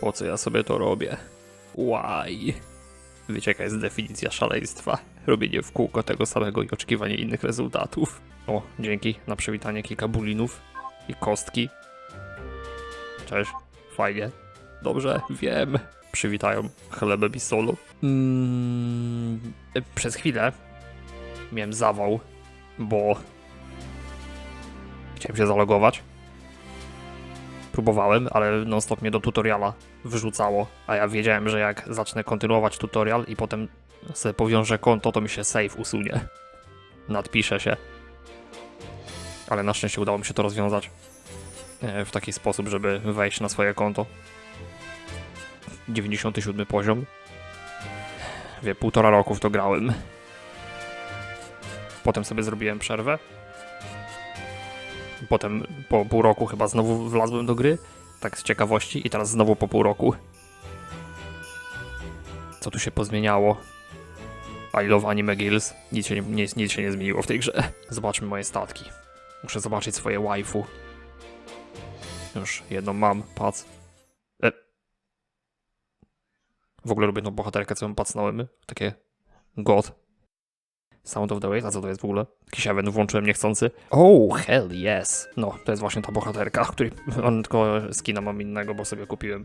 Po co ja sobie to robię? Why? Wiecie jaka jest definicja szaleństwa? Robienie w kółko tego samego i oczekiwanie innych rezultatów. O, dzięki na przywitanie kilka bulinów i kostki. Cześć, fajnie. Dobrze, wiem. Przywitają chlebem i solo. Mm, przez chwilę miałem zawał, bo chciałem się zalogować. Próbowałem, ale non-stop mnie do tutoriala wyrzucało, a ja wiedziałem, że jak zacznę kontynuować tutorial i potem sobie powiążę konto, to mi się save usunie. Nadpiszę się. Ale na szczęście udało mi się to rozwiązać e, w taki sposób, żeby wejść na swoje konto. 97 poziom. Wie, półtora roku w to grałem. Potem sobie zrobiłem przerwę. Potem po pół roku chyba znowu wlazłem do gry, tak z ciekawości, i teraz znowu po pół roku. Co tu się pozmieniało? I love Anime Gills. Nic się nie, nic, nic się nie zmieniło w tej grze. Zobaczmy moje statki. Muszę zobaczyć swoje waifu. Już jedną mam, pac. E. W ogóle lubię tą bohaterkę, co ją pacnąłem. Takie god. Sound of the Waves, a co to jest w ogóle? Jakiś event włączyłem niechcący. Oh, hell yes. No, to jest właśnie ta bohaterka, której on tylko skina mam innego, bo sobie kupiłem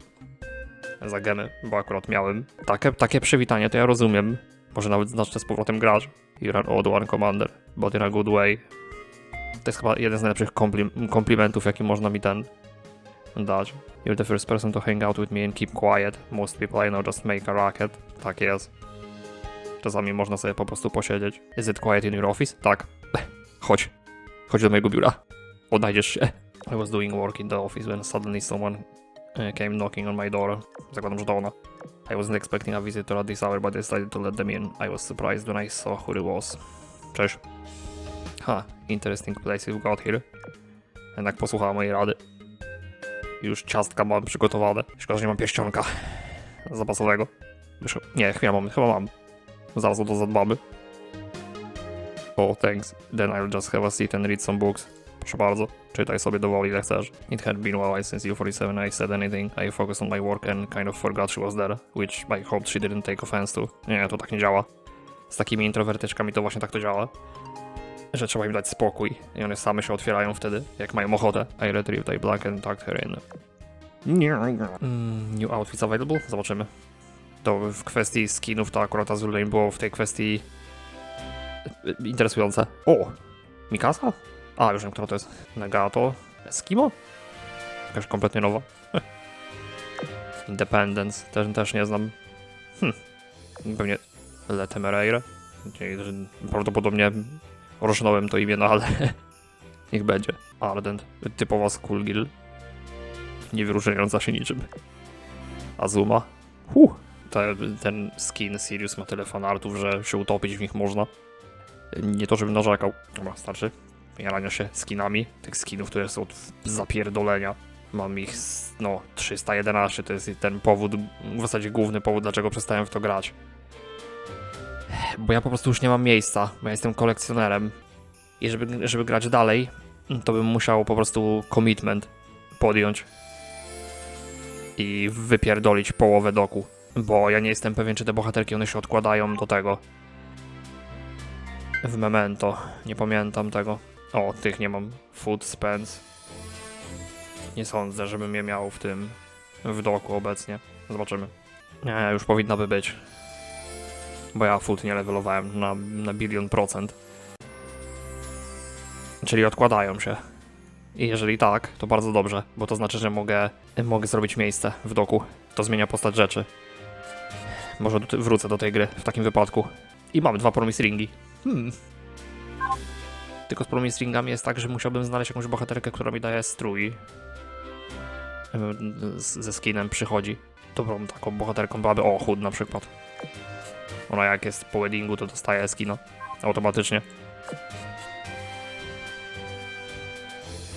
za gemy, bo akurat miałem. Takie, takie przywitanie to ja rozumiem. Może nawet zacznę z powrotem grać. You're an odd one commander, but in a good way. To jest chyba jeden z najlepszych komplim komplimentów, jaki można mi ten dać. You're the first person to hang out with me and keep quiet. Most people I know just make a racket. Tak jest. Czasami można sobie po prostu posiedzieć. Is it quiet in your office? Tak. Chodź. Chodź do mojego biura. Odnajdziesz się. I was doing work in the office when suddenly someone uh, came knocking on my door. Zakładam, że to ona. I wasn't expecting a visitor at this hour, but I decided to let them in. I was surprised when I saw who it was. Cześć. Ha, interesting place you've got here. Jednak posłuchała mojej rady. Już ciastka mam przygotowane. Szkoda, że nie mam pierścionka zapasowego. Nie, chwila mam, chyba mam. Zaraz o to zadbamy. Oh, thanks. Then I'll just have a seat and read some books. Proszę bardzo, czytaj sobie dowoli ile chcesz. It had been a while since U47 I said anything. I focused on my work and kind of forgot she was there, which I hoped she didn't take offense to. Nie, to tak nie działa. Z takimi introwertyczkami to właśnie tak to działa. Że trzeba im dać spokój i one same się otwierają wtedy, jak mają ochotę. I retrieved a black and tucked her in. Mm, new outfits available? Zobaczymy. To w kwestii skinów to akurat Azul Lane było w tej kwestii interesujące. O! Mikasa? A, już wiem, kto to jest. Negato? Eskimo? Jakaś kompletnie nowa. Independence, też, też nie znam. Hm. Pewnie Letemereire. Prawdopodobnie rosznąłem to imię, no ale niech będzie. Ardent, typowa Skullgirl. Nie wyróżniająca się niczym. Azuma. Huh. Te, ten skin Sirius ma tyle fanartów, że się utopić w nich można. Nie to, żebym narzekał. Dobra, starczy. Jarania się skinami. Tych skinów, które są od zapierdolenia. Mam ich, no, 311. To jest ten powód, w zasadzie główny powód, dlaczego przestałem w to grać. Bo ja po prostu już nie mam miejsca, bo ja jestem kolekcjonerem. I żeby, żeby grać dalej, to bym musiał po prostu commitment podjąć. I wypierdolić połowę doku. Bo ja nie jestem pewien, czy te bohaterki one się odkładają do tego. W Memento. Nie pamiętam tego. O, tych nie mam. Food Spence. Nie sądzę, żebym je miał w tym. w doku obecnie. Zobaczymy. Nie, już powinna by być. Bo ja food nie levelowałem na, na bilion procent. Czyli odkładają się. I jeżeli tak, to bardzo dobrze, bo to znaczy, że mogę, mogę zrobić miejsce w doku. To zmienia postać rzeczy. Może do, wrócę do tej gry w takim wypadku. I mam dwa promise ringi. Hmm. Tylko z promise ringami jest tak, że musiałbym znaleźć jakąś bohaterkę, która mi daje strój. Z- Ze skinem przychodzi. Dobrą taką bohaterką byłaby. O, chud na przykład. Ona jak jest po weddingu, to dostaje skina. Automatycznie.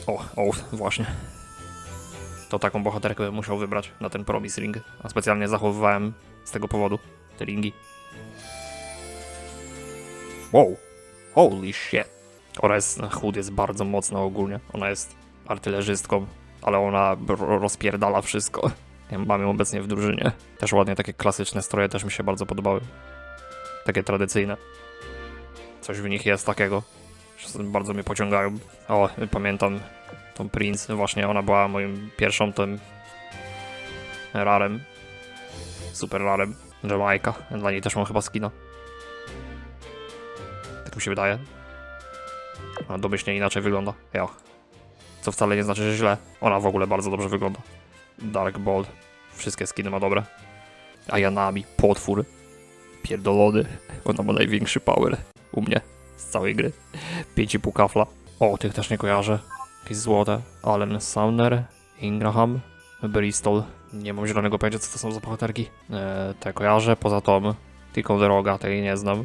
O, o, właśnie. To taką bohaterkę bym musiał wybrać na ten promise ring. A specjalnie zachowywałem z tego powodu te ringi. Wow. Holy shit. Jest, chud jest bardzo mocna ogólnie. Ona jest artylerzystką, ale ona ro- rozpierdala wszystko. Ja mam ją obecnie w drużynie. Też ładnie, takie klasyczne stroje też mi się bardzo podobały. Takie tradycyjne. Coś w nich jest takiego. Bardzo mnie pociągają. O, pamiętam tą Prince, właśnie ona była moim pierwszą tym rarem. Super rarem. Jamaica. Dla niej też mam chyba skina. Tak mi się wydaje. A domyślnie inaczej wygląda. Ja. Co wcale nie znaczy, że źle. Ona w ogóle bardzo dobrze wygląda. Dark Bolt. Wszystkie skiny ma dobre. Ayanami, potwór. Pierdolony. Ona ma największy power. U mnie. Z całej gry. 5,5 kafla. O, tych też nie kojarzę. Jakieś złote. Allen Sumner. Ingraham. Bristol. Nie mam zielonego pojęcia, co to są za bohaterki. E, te kojarzę, poza tą. Tylko droga, tej nie znam.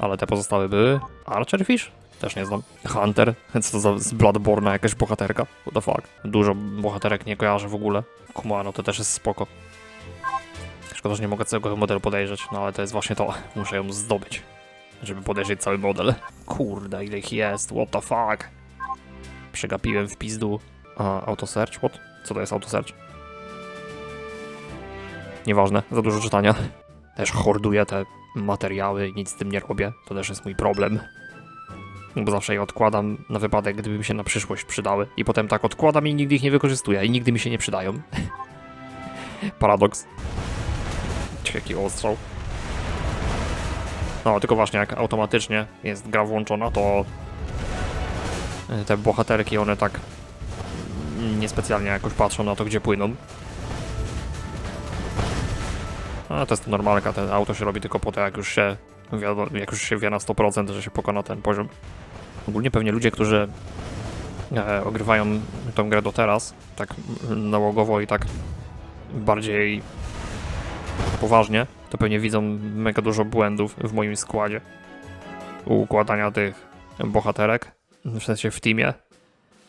Ale te pozostałe były. Archerfish? Też nie znam. Hunter? Co to za z Bloodborne jakaś bohaterka? What the fuck? Dużo bohaterek nie kojarzę w ogóle. Kumano to też jest spoko. Szkoda, że nie mogę całego modelu podejrzeć, no ale to jest właśnie to. Muszę ją zdobyć, żeby podejrzeć cały model. Kurde, ile ich jest, what the fuck? Przegapiłem w pizdu. A, autosearch? What? Co to jest autosearch? Nieważne, za dużo czytania. Też horduję te materiały i nic z tym nie robię. To też jest mój problem. Bo zawsze je odkładam na wypadek, gdyby mi się na przyszłość przydały. I potem tak odkładam i nigdy ich nie wykorzystuję i nigdy mi się nie przydają. Paradoks. Jaki ostrzał. No, tylko właśnie jak automatycznie jest gra włączona, to te bohaterki, one tak niespecjalnie jakoś patrzą na to, gdzie płyną. A to jest normalka, ten auto się robi tylko po to, jak już się jak już się wie na 100%, że się pokona ten poziom. Ogólnie pewnie ludzie, którzy e, ogrywają tą grę do teraz, tak nałogowo i tak bardziej poważnie, to pewnie widzą mega dużo błędów w moim składzie. Układania tych bohaterek, w sensie w teamie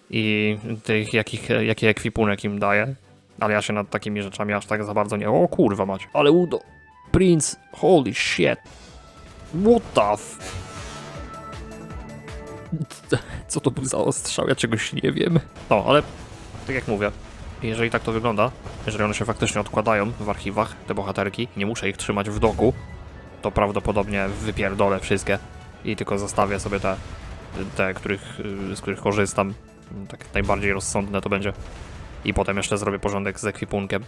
i tych, jakich, jaki ekwipunek im daje. Ale ja się nad takimi rzeczami aż tak za bardzo nie... O kurwa mać. Ale udo. Prince, holy shit. What the f... Co to był za ostrzał? Ja czegoś nie wiem. No, ale tak jak mówię, jeżeli tak to wygląda, jeżeli one się faktycznie odkładają w archiwach, te bohaterki, nie muszę ich trzymać w doku, to prawdopodobnie wypierdolę wszystkie i tylko zostawię sobie te, te których, z których korzystam. Tak najbardziej rozsądne to będzie. I potem jeszcze zrobię porządek z ekwipunkiem.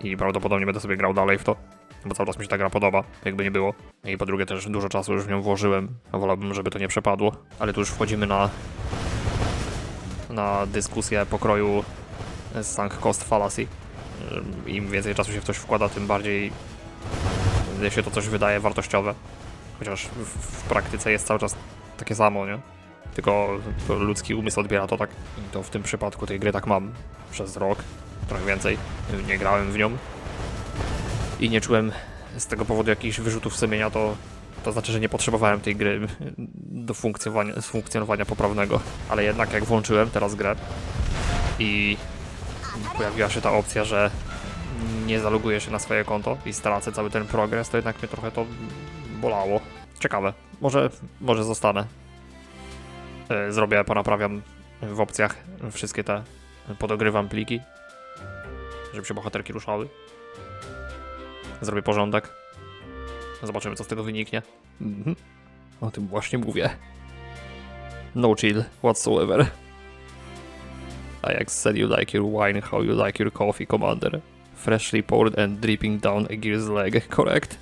I prawdopodobnie będę sobie grał dalej w to, bo cały czas mi się ta gra podoba, jakby nie było. I po drugie też dużo czasu już w nią włożyłem, wolałbym, żeby to nie przepadło. Ale tu już wchodzimy na na dyskusję pokroju sunk cost fallacy. Ym, Im więcej czasu się w coś wkłada, tym bardziej się to coś wydaje wartościowe. Chociaż w, w praktyce jest cały czas takie samo, nie? Tylko ludzki umysł odbiera to tak. I to w tym przypadku tej gry tak mam przez rok, trochę więcej. Nie grałem w nią i nie czułem z tego powodu jakichś wyrzutów sumienia, to, to znaczy, że nie potrzebowałem tej gry do funkcjonowania, funkcjonowania poprawnego. Ale jednak jak włączyłem teraz grę i pojawiła się ta opcja, że nie zaloguję się na swoje konto i stracę cały ten progres, to jednak mnie trochę to bolało. Ciekawe. Może, może zostanę. E, Zrobię, ponaprawiam w opcjach wszystkie te, podogrywam pliki, żeby się bohaterki ruszały. Zrobię porządek. Zobaczymy, co z tego wyniknie. Mhm. O tym właśnie mówię. No chill whatsoever. Ajax said you like your wine, how you like your coffee, commander. Freshly poured and dripping down a gear's leg, correct?